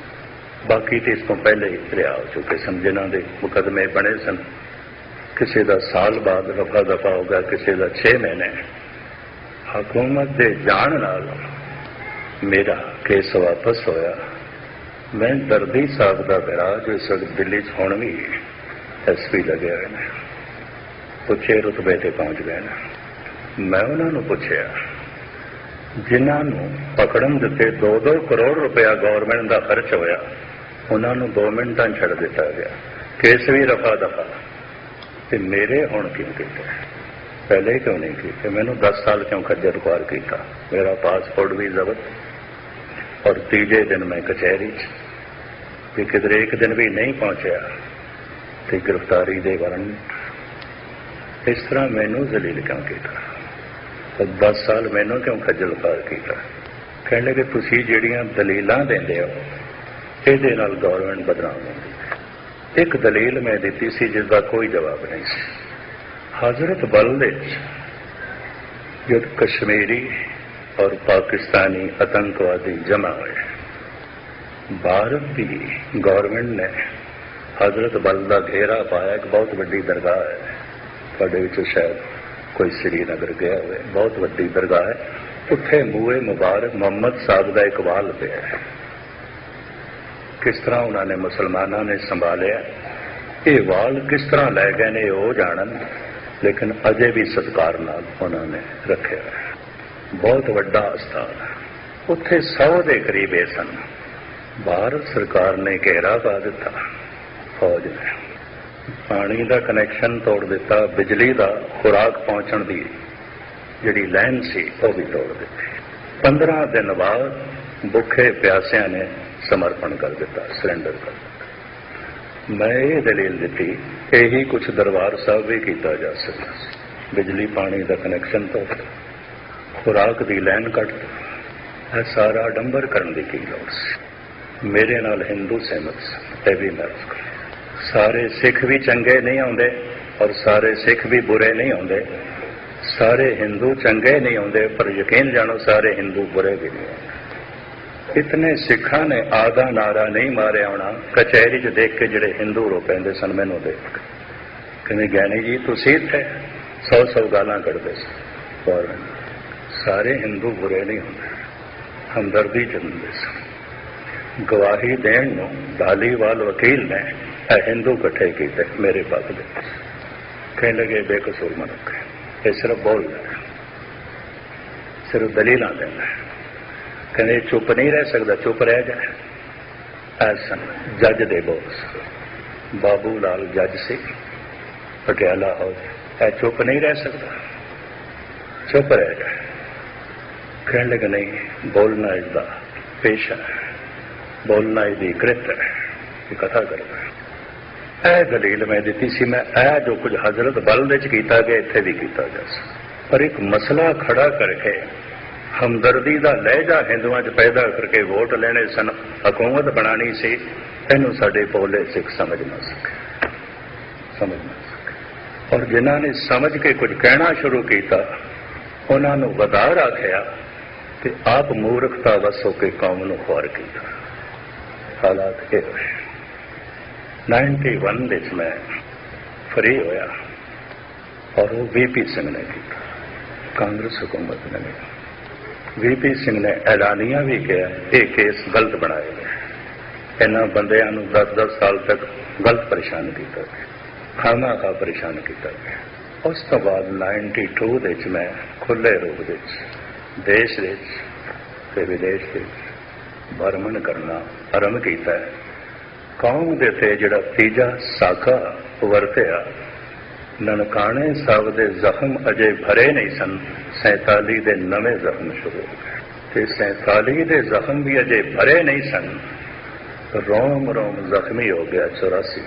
ਬਾਕੀ ਤੇ ਇਸ ਤੋਂ ਪਹਿਲੇ ਹੀ ਚੁੱਕੇ ਸਨ ਦੇ ਮੁਕਦਮੇ ਬਣੇ ਸਨ। ਕਿਸੇ ਦਾ ਸਾਲ ਬਾਅਦ ਰਫਾ ਦਫਾ ਹੋ ਕਿਸੇ ਦਾ 6 ਮਹੀਨੇ। ਹਕੂਮਤ ਦੇ ਜਾਣ ਨਾਲ ਮੇਰਾ ਕੇਸ ਵਾਪਸ ਹੋਇਆ। ਮੈਂ ਦਰਦੀ ਸਾਹਿਬ ਦਾ ਵਿਰਾਜ ਜੋ ਇਸ ਵਕਤ ਦਿੱਲੀ 'ਚ ਹੁਣ ਵੀ ਐਸਪੀ ਲੱਗੇ ਹੋਏ ਨੇ। ਪੁੱਛੇ ਰੁਤਬੇ ਤੇ ਪਹੁੰਚ ਗਏ ਨੇ। ਮੈਂ ਉਹਨਾਂ ਨੂੰ ਪੁੱਛਿਆ ਜਿਨ੍ਹਾਂ ਨੂੰ ਪਕੜਨ ਦਿੱਤੇ 2-2 ਕਰੋੜ ਰੁਪਇਆ ਗਵਰਨਮੈਂਟ ਦਾ ਖਰਚ ਹੋਇਆ, ਉਹਨਾਂ ਨੂੰ 2 ਮਿੰਟਾਂ ਛੱਡ ਦਿੱਤਾ ਗਿਆ। ਕੇਸ ਵੀ ਰਫਾ ਦਫਾ ਤੇ ਮੇਰੇ ਹੁਣ ਕਿਉਂ ਕੀਤੇ? ਪਹਿਲੇ ਕਿਉਂ ਨਹੀਂ ਕੀਤੇ? ਮੈਨੂੰ 10 ਸਾਲ ਕਿਉਂ ਖੱਜਲ ਖੁਆਰ ਕੀਤਾ? ਮੇਰਾ ਪਾਸਪੋਰਟ ਵੀ ਜ਼ਬਤ। ਔਰ ਤੀਜੇ ਦਿਨ ਮੈਂ ਕਚਹਿਰੀ 'ਚ। ਕਿ ਕਿਧਰੇ ਇੱਕ ਦਿਨ ਵੀ ਨਹੀਂ ਪਹੁੰਚਿਆ, ਤੇ ਗ੍ਰਿਫਤਾਰੀ ਦੇ ਵਾਰੰਟ ਇਸ ਤਰ੍ਹਾਂ ਮੈਨੂੰ ਜ਼ਲੀਲ ਕਿਉਂ ਕੀਤਾ? ਤੇ 10 ਸਾਲ ਮੈਨੂੰ ਕਿਉਂ ਖੱਜਲ ਖੁਆਰ ਕੀਤਾ? ਕਹਿਣ ਲੱਗੇ ਤੁਸੀਂ ਜਿਹੜੀਆਂ ਦਲੀਲਾਂ ਦਿੰਦੇ ਹੋ, ਇਹਦੇ ਨਾਲ ਗਵਰਨਮੈਂਟ ਬਦਨਾਮ ਹੁੰਦੀ ਇੱਕ ਦਲੀਲ ਮੈਂ ਦਿੱਤੀ ਸੀ, ਜਿਸ ਦਾ ਕੋਈ ਜਵਾਬ ਨਹੀਂ ਸੀ। ਹਜ਼ਰਤ ਬਲ ਦੇ ਜਦ ਕਸ਼ਮੀਰੀ ਔਰ ਪਾਕਿਸਤਾਨੀ ਆਤੰਕਵਾਦੀ ਜਮਾ ਹੋਏ, ਭਾਰਤ ਦੀ ਗਵਰਨਮੈਂਟ ਨੇ ਹਜ਼ਰਤ ਬਲ ਦਾ ਘੇਰਾ ਪਾਇਆ, ਇੱਕ ਬਹੁਤ ਵੱਡੀ ਦਰਗਾਹ ਹੈ। ਤੁਹਾਡੇ ਵਿੱਚੋਂ ਸ਼ਾਇਦ ਕੋਈ ਸ੍ਰੀਨਗਰ ਗਿਆ ਹੋਵੇ, ਬਹੁਤ ਵੱਡੀ ਦਰਗਾਹ ਹੈ। ਉੱਥੇ ਮੂਏ ਮੁਬਾਰਕ ਮੁਹੰਮਦ ਸਾਹਿਬ ਦਾ ਇਕਬਾਲ ਪਿਆ ਹੈ। ਕਿਸ ਤਰ੍ਹਾਂ ਉਹਨਾਂ ਨੇ ਮੁਸਲਮਾਨਾਂ ਨੇ ਸੰਭਾਲਿਆ? ਇਹ ਵਾਲ ਕਿਸ ਤਰ੍ਹਾਂ ਲੈ ਗਏ ਨੇ ਉਹ ਜਾਣਨ, ਲੇਕਿਨ ਅਜੇ ਵੀ ਸਤਕਾਰ ਨਾਲ ਉਹਨਾਂ ਨੇ ਰੱਖਿਆ ਬਹੁਤ ਵੱਡਾ ਅਸਥਾਨ ਉੱਥੇ 100 ਦੇ ਕਰੀਬ ਇਹ ਸਨ। ਭਾਰਤ ਸਰਕਾਰ ਨੇ ਘੇਰਾ ਪਾ ਦਿੱਤਾ। ਫੌਜ ਨੇ। ਪਾਣੀ ਦਾ ਕਨੈਕਸ਼ਨ ਤੋੜ ਦਿੱਤਾ, ਬਿਜਲੀ ਦਾ ਖੁਰਾਕ ਪਹੁੰਚਣ ਦੀ ਜਿਹੜੀ ਲਾਈਨ ਸੀ, ਉਹ ਵੀ ਤੋੜ ਦਿੱਤੀ। 15 ਦਿਨ ਬਾਅਦ ਭੁੱਖੇ ਪਿਆਸਿਆਂ ਨੇ ਸਮਰਪਣ ਕਰ ਦਿੱਤਾ ਸਰੈਂਡਰ ਕਰ ਦਿੱਤਾ। ਮੈਂ ਇਹ ਦਲੀਲ ਦਿੱਤੀ, ਇਹੀ ਕੁਝ ਦਰਬਾਰ ਸਾਹਿਬ ਵੀ ਕੀਤਾ ਜਾ ਸਕਦਾ ਸੀ। ਬਿਜਲੀ ਪਾਣੀ ਦਾ ਕਨੈਕਸ਼ਨ ਤੋੜ ਖੁਰਾਕ ਦੀ ਲਾਈਨ ਕੱਟ ਇਹ ਸਾਰਾ ਡੰਬਰ ਕਰਨ ਦੀ ਕੀ ਲੋੜ ਸੀ? ਮੇਰੇ ਨਾਲ ਹਿੰਦੂ ਸਹਿਮਤ ਸਨ, ਇਹ ਵੀ ਮੈਂ ਸਾਰੇ ਸਿੱਖ ਵੀ ਚੰਗੇ ਨਹੀਂ ਆਉਂਦੇ ਔਰ ਸਾਰੇ ਸਿੱਖ ਵੀ ਬੁਰੇ ਨਹੀਂ ਆਉਂਦੇ। ਸਾਰੇ ਹਿੰਦੂ ਚੰਗੇ ਨਹੀਂ ਆਉਂਦੇ, ਪਰ ਯਕੀਨ ਜਾਣੋ ਸਾਰੇ ਹਿੰਦੂ ਬੁਰੇ ਵੀ ਨਹੀਂ ਆਉਂਦੇ। ਇਤਨੇ ਸਿੱਖਾਂ ਨੇ ਆਦਾ ਨਾਰਾ ਨਹੀਂ ਮਾਰਿਆ ਹੋਣਾ, ਕਚਹਿਰੀ 'ਚ ਦੇਖ ਕੇ ਜਿਹੜੇ ਹਿੰਦੂ ਰੋ ਪੈਂਦੇ ਸਨ, ਮੈਨੂੰ ਦੇਖ ਕਹਿੰਦੇ, ਗਿਆਨੀ ਜੀ, ਤੁਸੀਂ ਇੱਥੇ ਸੌ ਸੌ ਗਾਲਾਂ ਕੱਢਦੇ ਸੀ। ਪਰ ਸਾਰੇ ਹਿੰਦੂ ਬੁਰੇ ਨਹੀਂ ਹੁੰਦੇ, ਹਮਦਰਦੀ ਚ ਹੁੰਦੇ ਸਨ। ਗਵਾਹੀ ਦੇਣ ਨੂੰ ਧਾਲੀਵਾਲ ਵਕੀਲ ਨੇ ਇਹ ਹਿੰਦੂ ਇਕੱਠੇ ਕੀਤੇ, ਮੇਰੇ ਪੱਖ ਦੇ। ਕਹਿਣ ਲੱਗੇ, ਬੇਕਸੂਰ ਮਨੁੱਖ ਹੈ। ਇਹ ਸਿਰਫ ਬੋਲਦਾ ਹੈ। ਸਿਰਫ ਦਲੀਲਾਂ ਦਿੰਦਾ ਹੈ। ਕਹਿੰਦੇ, ਚੁੱਪ ਨਹੀਂ ਰਹਿ ਸਕਦਾ, ਚੁੱਪ ਰਹਿ ਜਾ। ਐਸਨ ਜੱਜ ਦੇ ਬੋਸ। ਬਾਬੂ ਲਾਲ ਜੱਜ ਸੀ। ਪਟਿਆਲਾ ਹਾਊਸ ਇਹ ਚੁੱਪ ਨਹੀਂ ਰਹਿ ਸਕਦਾ। ਚੁੱਪ ਰਹਿ ਜਾ। ਕਹਿਣ ਲੱਗੇ, ਨਹੀਂ, ਬੋਲਣਾ ਇਸ ਦਾ ਪੇਸ਼ਾ ਹੈ। ਬੋਲਣਾ ਇਹਦੀ ਕ੍ਰਿਤ ਹੈ। ਇਹ ਕਥਾ ਕਰਦਾ ਇਹ ਦਲੀਲ ਮੈਂ ਦਿੱਤੀ ਸੀ, ਮੈਂ ਇਹ ਜੋ ਕੁਝ ਹਜ਼ਰਤ ਬਲ ਵਿੱਚ ਕੀਤਾ ਗਿਆ, ਇੱਥੇ ਵੀ ਕੀਤਾ ਗਿਆ ਸੀ। ਪਰ ਇੱਕ ਮਸਲਾ ਖੜਾ ਕਰਕੇ ਹਮਦਰਦੀ ਦਾ ਲਹਿਜਾ ਹਿੰਦੂਆਂ 'ਚ ਪੈਦਾ ਕਰਕੇ ਵੋਟ ਲੈਣੇ ਸਨ, ਹਕੂਮਤ ਬਣਾਣੀ ਸੀ, ਇਹਨੂੰ ਸਾਡੇ ਪੋਲੇ ਸਿੱਖ ਸਮਝ ਨਾ ਸਕੇ। ਸਮਝ ਨਾ ਸਕੇ। ਔਰ ਜਿਨ੍ਹਾਂ ਨੇ ਸਮਝ ਕੇ ਕੁਝ ਕਹਿਣਾ ਸ਼ੁਰੂ ਕੀਤਾ, ਉਹਨਾਂ ਨੂੰ ਵਦਾਰ ਆਖਿਆ ਤੇ ਆਪ ਮੂਰਖਤਾ ਵਸ ਹੋ ਕੇ ਕੌਮ ਨੂੰ ਖੁਆਰ ਕੀਤਾ। ਹਾਲਾਤ ਇਹ ਹੋਏ। 91 ਵਿੱਚ ਮੈਂ ਫਰੀ ਹੋਇਆ ਔਰ ਉਹ ਵੀਪੀ ਸਿੰਘ ਨੇ ਕੀਤਾ। ਕਾਂਗਰਸ ਹਕੂਮਤ ਨੇ। ਨਹੀਂ ਵੀਪੀ ਸਿੰਘ ਨੇ ਐਲਾਨੀਆਂ ਵੀ ਕਿਹਾ, ਇਹ ਕੇਸ ਗਲਤ ਬਣਾਇਆ ਗਿਆ ਇਹਨਾਂ ਬੰਦਿਆਂ ਨੂੰ 10-10 ਸਾਲ ਤੱਕ ਗਲਤ ਪਰੇਸ਼ਾਨ ਕੀਤਾ ਗਿਆ। ਖਾਣਾ ਖਾ ਪਰੇਸ਼ਾਨ ਕੀਤਾ ਗਿਆ। ਉਸ ਤੋਂ ਬਾਅਦ 92 ਦੇ ਵਿੱਚ ਮੈਂ ਖੁੱਲੇ ਰੂਪ ਵਿੱਚ, ਦੇਸ਼ ਵਿੱਚ ਤੇ ਵਿਦੇਸ਼ ਵਿੱਚ ਭਰਮਣ ਕਰਨਾ ਆਰੰਭ ਕੀਤਾ। ਹੈ ਕੌਮ ਦੇ ਤੇ ਜਿਹੜਾ ਤੀਜਾ ਸਾਖਾ ਵਰਤਿਆ, ਨਨਕਾਣੇ ਸਾਹਿਬ ਦੇ ਜ਼ਖਮ ਅਜੇ ਭਰੇ ਨਹੀਂ ਸਨ। 47 ਦੇ ਨਵੇਂ ਜ਼ਖਮ ਸ਼ੁਰੂ ਹੋ ਗਏ। ਤੇ 47 ਦੇ ਜ਼ਖਮ ਵੀ ਅਜੇ ਭਰੇ ਨਹੀਂ ਸਨ। ਰੋਮ ਰੋਮ ਜ਼ਖਮੀ ਹੋ ਗਿਆ 84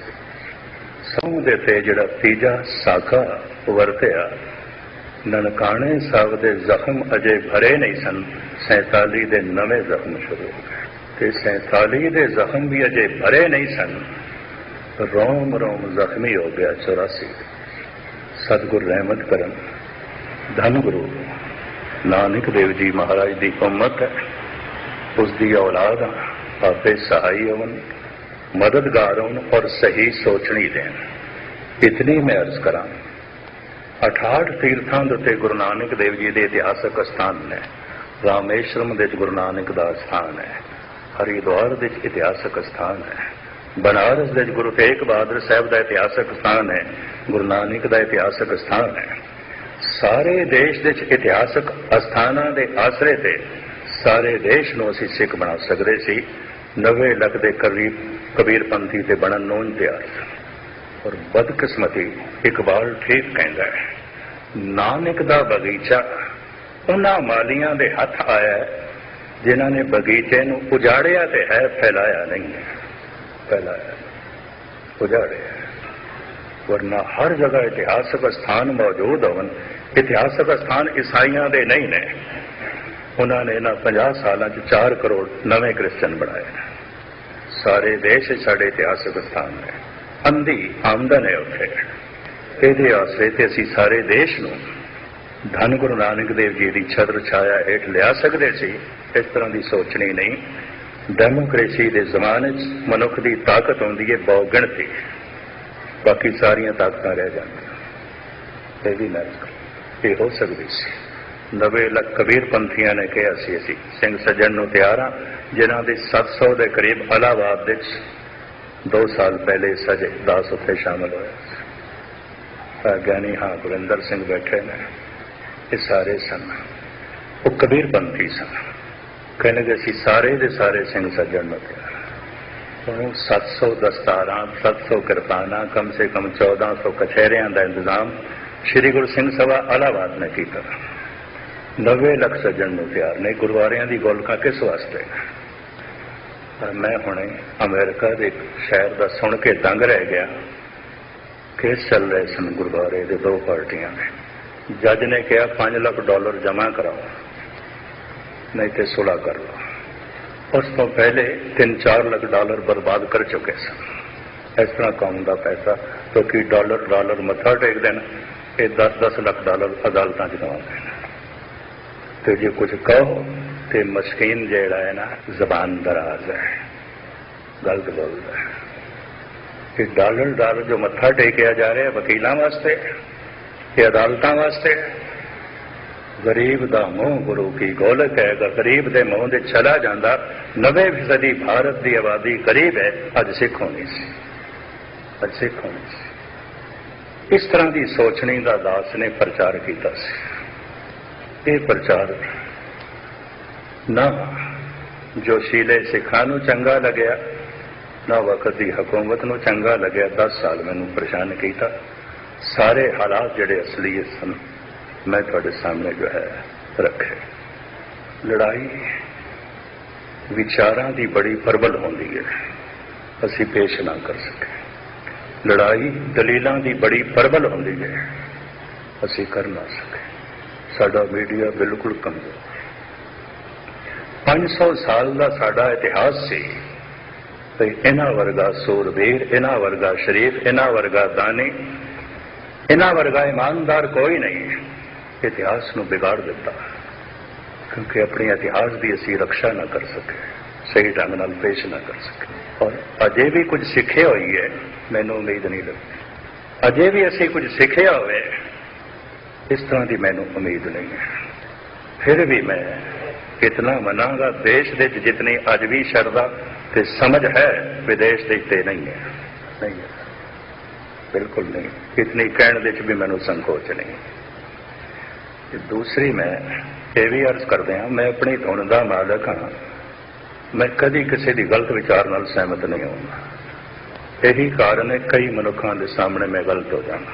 ਸੌ ਦੇ ਤੇ ਜਿਹੜਾ ਤੀਜਾ ਸਾਖਾ ਵਰਤਿਆ, ਨਨਕਾਣੇ ਸਾਹਿਬ ਦੇ ਜ਼ਖਮ ਅਜੇ ਭਰੇ ਨਹੀਂ ਸਨ। 47 ਦੇ ਨਵੇਂ ਜ਼ਖਮ ਸ਼ੁਰੂ ਹੋ ਗਏ। ਤੇ 47 ਦੇ ਜ਼ਖਮ ਵੀ ਅਜੇ ਭਰੇ ਨਹੀਂ ਸਨ। ਰੋਮ ਰੋਮ ਜ਼ਖਮੀ ਹੋ ਗਿਆ 84 ਸਤਿਗੁਰ ਰਹਿਮਤ ਕਰਨ ਧੰਨ ਗੁਰੂ। ਨਾਨਕ ਦੇਵ ਜੀ ਮਹਾਰਾਜ ਦੀ ਉਮਤ ਹੈ। ਉਸ ਦੀ ਔਲਾਦ ਆਪੇ ਸਹਾਈ ਹੋਣ ਮਦਦਗਾਰ ਹੋਣ ਔਰ ਸਹੀ ਸੋਚਣੀ ਦੇਣ। ਇਤਨੀ ਮੈਂ ਅਰਜ਼ ਕਰਾਂ। 68 ਤੀਰਥਾਂ ਦੇ ਉੱਤੇ ਗੁਰੂ ਨਾਨਕ ਦੇਵ ਜੀ ਦੇ ਇਤਿਹਾਸਕ ਸਥਾਨ ਨੇ। ਰਾਮੇਸ਼ਰਮ ਦੇ ਵਿੱਚ ਗੁਰੂ ਨਾਨਕ ਦਾ ਸਥਾਨ ਹੈ। ਹਰਿਦੁਆਰ ਦੇ ਵਿੱਚ ਇਤਿਹਾਸਕ ਸਥਾਨ ਹੈ। ਬਨਾਰਸ ਦੇ ਵਿੱਚ ਗੁਰੂ ਤੇਗ ਬਹਾਦਰ ਸਾਹਿਬ ਦਾ ਇਤਿਹਾਸਕ ਸਥਾਨ ਹੈ, ਗੁਰੂ ਨਾਨਕ ਦਾ ਇਤਿਹਾਸਕ ਸਥਾਨ ਹੈ। ਸਾਰੇ ਦੇਸ਼ ਦੇ ਵਿੱਚ ਇਤਿਹਾਸਕ ਅਸਥਾਨਾਂ ਦੇ ਆਸਰੇ ਤੇ ਸਾਰੇ ਦੇਸ਼ ਨੂੰ ਅਸੀਂ ਸਿੱਖ ਬਣਾ ਸਕਦੇ ਸੀ। 90 ਲੱਖ ਦੇ ਕਰੀਬ ਕਬੀਰਪੰਥੀ ਤੇ ਬਣਨ ਨੂੰ ਤਿਆਰ ਔਰ ਬਦਕਿਸਮਤੀ ਇਕਬਾਲ ਠੀਕ ਕਹਿੰਦਾ ਹੈ, ਨਾਨਕ ਦਾ ਬਗੀਚਾ, ਉਹਨਾਂ ਮਾਲੀਆਂ ਦੇ ਹੱਥ ਆਇਆ ਜਿਨ੍ਹਾਂ ਨੇ ਬਗੀਚੇ ਨੂੰ ਉਜਾੜਿਆ ਤੇ ਹੈ, ਫੈਲਾਇਆ ਨਹੀਂ ਹੈ। ਫੈਲਾਇਆ ਉਜਾੜਿਆ ਵਰਨਾ ਹਰ ਜਗ੍ਹਾ ਇਤਿਹਾਸਕ ਸਥਾਨ ਮੌਜੂਦ ਹੋਣ ਇਤਿਹਾਸਕ ਸਥਾਨ ਈਸਾਈਆਂ ਦੇ ਨਹੀਂ ਨੇ। ਉਹਨਾਂ ਨੇ ਇਹਨਾਂ 50 ਸਾਲਾਂ 'ਚ 4 ਕਰੋੜ ਨਵੇਂ ਕ੍ਰਿਸਚਨ ਬਣਾਏ ਸਾਰੇ ਦੇਸ਼ ਸਾਡੇ ਇਤਿਹਾਸਕ ਸਥਾਨ ਨੇ। ਅੰਧੀ ਆਮਦਨ ਹੈ ਉੱਥੇ। ਇਹਦੇ ਆਸਰੇ ਤੇ ਅਸੀਂ ਸਾਰੇ ਦੇਸ਼ ਨੂੰ ਧੰਨ ਗੁਰੂ ਨਾਨਕ ਦੇਵ ਜੀ ਦੀ ਛਤਰ ਛਾਇਆ ਹੇਠ ਲਿਆ ਸਕਦੇ ਸੀ, ਇਸ ਤਰ੍ਹਾਂ ਦੀ ਸੋਚਣੀ ਨਹੀਂ। ਡੈਮੋਕ੍ਰੇਸੀ ਦੇ ਜ਼ਮਾਨੇ 'ਚ ਮਨੁੱਖ ਦੀ ਤਾਕਤ ਹੁੰਦੀ ਹੈ ਬਹੁ ਗਿਣਤੀ ਬਾਕੀ ਸਾਰੀਆਂ ਤਾਕਤਾਂ ਰਹਿ ਜਾਂਦੀਆਂ। ਇਹ ਵੀ ਨਾ ਇਹ ਹੋ ਸਕਦੀ ਸੀ। ਨਵੇਂ ਲੱਖ ਕਬੀਰ ਪੰਥੀਆਂ ਨੇ ਕਿਹਾ ਸੀ ਅਸੀਂ, ਸਿੰਘ ਸੱਜਣ ਨੂੰ ਤਿਆਰ ਹਾਂ ਜਿਨ੍ਹਾਂ ਦੇ 700 ਦੇ ਕਰੀਬ ਅਲਾਹਾਬਾਦ ਵਿੱਚ 2 ਸਾਲ ਪਹਿਲੇ ਸਜੇ ਦਾਸ ਉੱਥੇ ਸ਼ਾਮਲ ਹੋਇਆ ਆ ਗਿਆਨੀ ਹਾਂ ਗੁਰਿੰਦਰ ਸਿੰਘ ਬੈਠੇ ਨੇ। ਇਹ ਸਾਰੇ ਸਨ। ਉਹ ਕਬੀਰ ਪੰਥੀ ਸਨ। ਕਹਿੰਦੇ ਅਸੀਂ ਸਾਰੇ ਦੇ ਸਾਰੇ ਸਿੰਘ ਸੱਜਣ ਨੂੰ ਤਿਆਰ ਉਹਨੂੰ 700 ਦਸਤਾਰਾਂ 700 ਕਿਰਪਾਨਾਂ, ਕਮ ਸੇ ਕਮ 1400 ਕਛਹਿਰਿਆਂ ਦਾ ਇੰਤਜ਼ਾਮ ਸ੍ਰੀ ਗੁਰੂ ਸਿੰਘ ਸਭਾ ਅਲਾਹਾਬਾਦ ਨੇ ਕੀਤਾ। 90 ਲੱਖ ਸੱਜਣ ਨੂੰ ਤਿਆਰ ਨੇ। ਗੁਰਦੁਆਰਿਆਂ ਦੀ ਗੋਲਕਾ ਕਿਸ ਵਾਸਤੇ? ਪਰ ਮੈਂ ਹੁਣੇ ਅਮਰੀਕਾ ਦੇ ਇੱਕ ਸ਼ਹਿਰ ਦਾ ਸੁਣ ਕੇ ਦੰਗ ਰਹਿ ਗਿਆ ਕੇਸ ਚੱਲ ਰਹੇ ਸਨ ਗੁਰਦੁਆਰੇ ਦੇ ਦੋ ਪਾਰਟੀਆਂ ਨੇ। ਜੱਜ ਨੇ ਕਿਹਾ 5 ਲੱਖ ਡਾਲਰ ਜਮ੍ਹਾਂ ਕਰਾਓ, ਨਹੀਂ ਤੇ ਸੁਲਾ ਕਰ ਲਓ। ਉਸ ਤੋਂ ਪਹਿਲੇ 3-4 ਲੱਖ ਡਾਲਰ ਬਰਬਾਦ ਕਰ ਚੁੱਕੇ ਸਨ। ਇਸ ਤਰ੍ਹਾਂ ਕੌਮ ਦਾ ਪੈਸਾ ਕਿਉਂਕਿ ਡਾਲਰ ਡਾਲਰ ਮੱਥਾ ਟੇਕ ਦੇਣ, ਇਹ 10-10 ਲੱਖ ਡਾਲਰ ਅਦਾਲਤਾਂ 'ਚ ਕਮਾਉਂਦੇ ਨੇ ਤੇ ਜੇ ਕੁਝ ਕਹੋ, ਤੇ ਮਸਕੀਨ ਜਿਹੜਾ ਹੈ ਨਾ, ਜ਼ਬਾਨ ਦਰਾਜ਼ ਹੈ। ਗਲਤ ਬੋਲਦਾ ਹੈ। ਕਿ ਡਾਲਰ ਡਾਲਰ ਜੋ ਮੱਥਾ ਟੇਕਿਆ ਜਾ ਰਿਹਾ ਵਕੀਲਾਂ ਵਾਸਤੇ ਇਹ ਅਦਾਲਤਾਂ ਵਾਸਤੇ। ਗਰੀਬ ਦਾ ਮੂੰਹ ਗੁਰੂ ਕੀ ਗੋਲਕ ਹੈ ਅਗਰ ਗਰੀਬ ਦੇ ਮੂੰਹ ਦੇ ਚਲਾ ਜਾਂਦਾ। 90% ਭਾਰਤ ਦੀ ਆਬਾਦੀ ਗਰੀਬ ਹੈ, ਅੱਜ ਸਿੱਖ ਹੋਣੀ ਸੀ। ਅੱਜ ਸਿੱਖ ਹੋਣੀ ਸੀ। ਇਸ ਤਰ੍ਹਾਂ ਦੀ ਸੋਚਣੀ ਦਾ ਦਾਸ ਨੇ ਪ੍ਰਚਾਰ ਕੀਤਾ ਸੀ। ਇਹ ਪ੍ਰਚਾਰ ਨਾ ਜੋਸ਼ੀਲੇ ਸਿੱਖਾਂ ਨੂੰ ਚੰਗਾ ਲੱਗਿਆ, ਨਾ ਵਕਤ ਦੀ ਹਕੂਮਤ ਨੂੰ ਚੰਗਾ ਲੱਗਿਆ 10 ਸਾਲ ਮੈਨੂੰ ਪਰੇਸ਼ਾਨ ਕੀਤਾ। ਸਾਰੇ ਹਾਲਾਤ ਜਿਹੜੇ ਅਸਲੀ ਸਨ, ਮੈਂ ਤੁਹਾਡੇ ਸਾਹਮਣੇ ਜੋ ਹੈ ਰੱਖੇ। ਲੜਾਈ ਵਿਚਾਰਾਂ ਦੀ ਬੜੀ ਪ੍ਰਬਲ ਹੁੰਦੀ ਹੈ। ਅਸੀਂ ਪੇਸ਼ ਨਾ ਕਰ ਸਕੇ ਲੜਾਈ ਦਲੀਲਾਂ ਦੀ ਬੜੀ ਪ੍ਰਬਲ ਹੁੰਦੀ ਹੈ। ਅਸੀਂ ਕਰ ਨਾ ਸਕੇ ਸਾਡਾ ਮੀਡੀਆ ਬਿਲਕੁਲ ਕਮਜ਼ੋਰ 500 ਸਾਲ ਦਾ ਸਾਡਾ ਇਤਿਹਾਸ ਸੀ ਤੇ ਇਹਨਾਂ ਵਰਗਾ ਸੂਰਬੀਰ, ਇਹਨਾਂ ਵਰਗਾ ਸ਼ਰੀਫ, ਇਹਨਾਂ ਵਰਗਾ ਦਾਨੀ ਇਹਨਾਂ ਵਰਗਾ ਇਮਾਨਦਾਰ ਕੋਈ ਨਹੀਂ। ਇਤਿਹਾਸ ਨੂੰ ਵਿਗਾੜ ਦਿੱਤਾ। ਕਿਉਂਕਿ ਆਪਣੇ ਇਤਿਹਾਸ ਦੀ ਅਸੀਂ ਰੱਖਿਆ ਨਾ ਕਰ ਸਕੇ, ਸਹੀ ਢੰਗ ਨਾਲ ਪੇਸ਼ ਨਾ ਕਰ ਸਕੇ। ਔਰ ਅਜੇ ਵੀ ਕੁਝ ਸਿੱਖਿਆ ਹੋਈ ਹੈ, ਮੈਨੂੰ ਉਮੀਦ ਨਹੀਂ ਲੱਗਦੀ। ਅਜੇ ਵੀ ਅਸੀਂ ਕੁਝ ਸਿੱਖਿਆ ਹੋਵੇ, ਇਸ ਤਰ੍ਹਾਂ ਦੀ ਮੈਨੂੰ ਉਮੀਦ ਨਹੀਂ ਹੈ। ਫਿਰ ਵੀ ਮੈਂ ਇਤਨਾ ਮਨਾਂਗਾ, ਦੇਸ਼ ਦੇ ਵਿੱਚ ਜਿਤਨੀ ਅੱਜ ਵੀ ਸ਼ਰਧਾ ਤੇ ਸਮਝ ਹੈ, ਵਿਦੇਸ਼ ਦੇ ਤੇ ਨਹੀਂ ਹੈ। ਨਹੀਂ ਹੈ। ਬਿਲਕੁਲ ਨਹੀਂ। ਇਤਨੀ ਕਹਿਣ ਦੇ ਵਿੱਚ ਵੀ ਮੈਨੂੰ ਸੰਕੋਚ ਨਹੀਂ। ਤੇ ਦੂਸਰੀ ਮੈਂ ਇਹ ਵੀ ਅਰਜ਼ ਕਰਦੇ ਹਾਂ, ਮੈਂ ਆਪਣੀ ਧੁਨ ਦਾ ਮਾਲਕ ਹਾਂ। ਮੈਂ ਕਦੀ ਕਿਸੇ ਦੀ ਗਲਤ ਵਿਚਾਰ ਨਾਲ ਸਹਿਮਤ ਨਹੀਂ ਹੁੰਦਾ ਇਹੀ ਕਾਰਨ ਹੈ ਕਈ ਮਨੁੱਖਾਂ ਦੇ ਸਾਹਮਣੇ ਮੈਂ ਗਲਤ ਹੋ ਜਾਣਾ